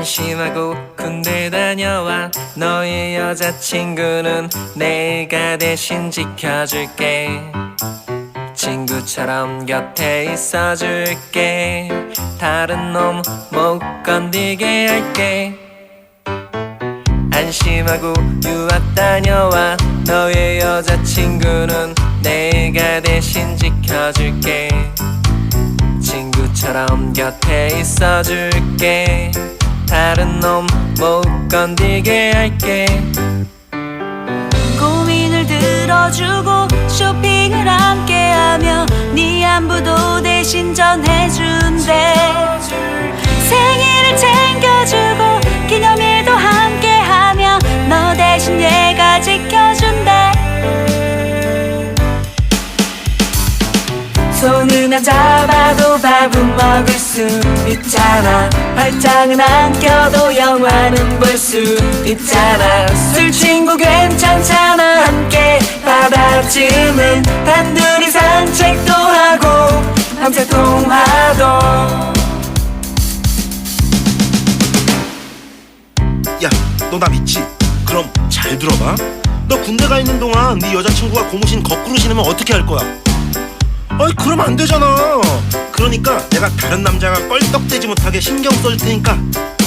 안심하고 군대 다녀와 너의 여자친구는 내가 대신 지켜줄게. 친구처럼 곁에 있어줄게. 다른 놈 못 건들게 할게. 안심하고 유학 다녀와 너의 여자친구는 내가 대신 지켜줄게. 친구처럼 곁에 있어줄게 다른 놈 못 건들게 할게. 고민을 들어주고 쇼핑을 함께하며 네 안부도 대신 전해준대. 생일을 챙겨주고 기념일도 함께하며 너 대신 얘가 지켜준대. 안 잡아도 수 있잖아 발장은 안 껴도 영화는 볼 수 있잖아 술 친구 괜찮잖아 함께 바다쯤은 단둘이 산책도 하고 밤새 통화도 야, 너 나 믿지? 그럼 잘 들어봐. 너 군대 가 있는 동안 네 여자친구가 고무신 거꾸로 신으면 어떻게 할 거야? 아이, 그럼 안 되잖아. 그러니까 내가 다른 남자가 껄떡대지 못하게 신경 써줄 테니까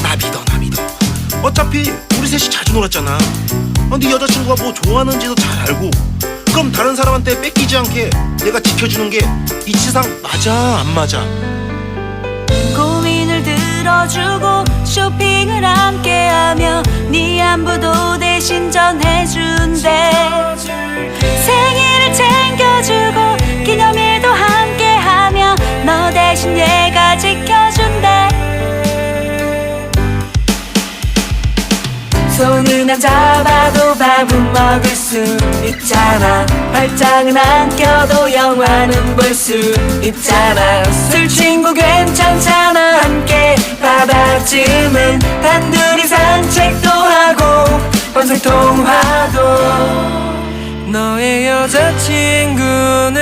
나 믿어, 나 믿어. 어차피 우리 셋이 자주 놀았잖아. 아, 네 여자친구가 뭐 좋아하는지도 잘 알고. 그럼 다른 사람한테 뺏기지 않게 내가 지켜주는 게 이치상 맞아, 안 맞아? 고민을 들어주고 쇼핑을 함께하며 네 안부도 대신 전해준 손은 안 잡아도 밥은 먹을 수 있잖아. 발장은 안 껴도 영화는 볼 수 있잖아. 술 친구 괜찮잖아 함께. 바다쯤은 단둘이 산책도 하고 밤새 통화도. 너의 여자친구는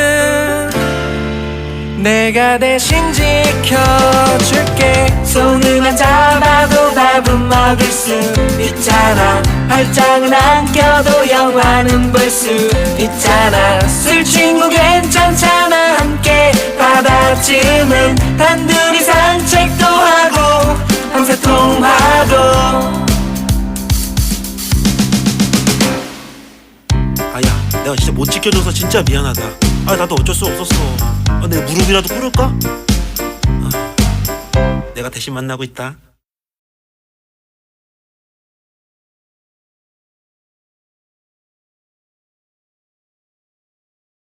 내가 대신 지켜줄게. 손은 안 잡아도 밥은 먹을 수 있잖아. 발장은 안 껴도 영화는 볼 수 있잖아. 술 친구 괜찮잖아. 함께 바다쯤은 단둘이 산책도 하고 밤새 통화도. 아야 내가 진짜 못 지켜줘서 진짜 미안하다. 아 나도 어쩔 수 없었어. 아, 내 무릎이라도 꿇을까? 아, 내가 대신 만나고 있다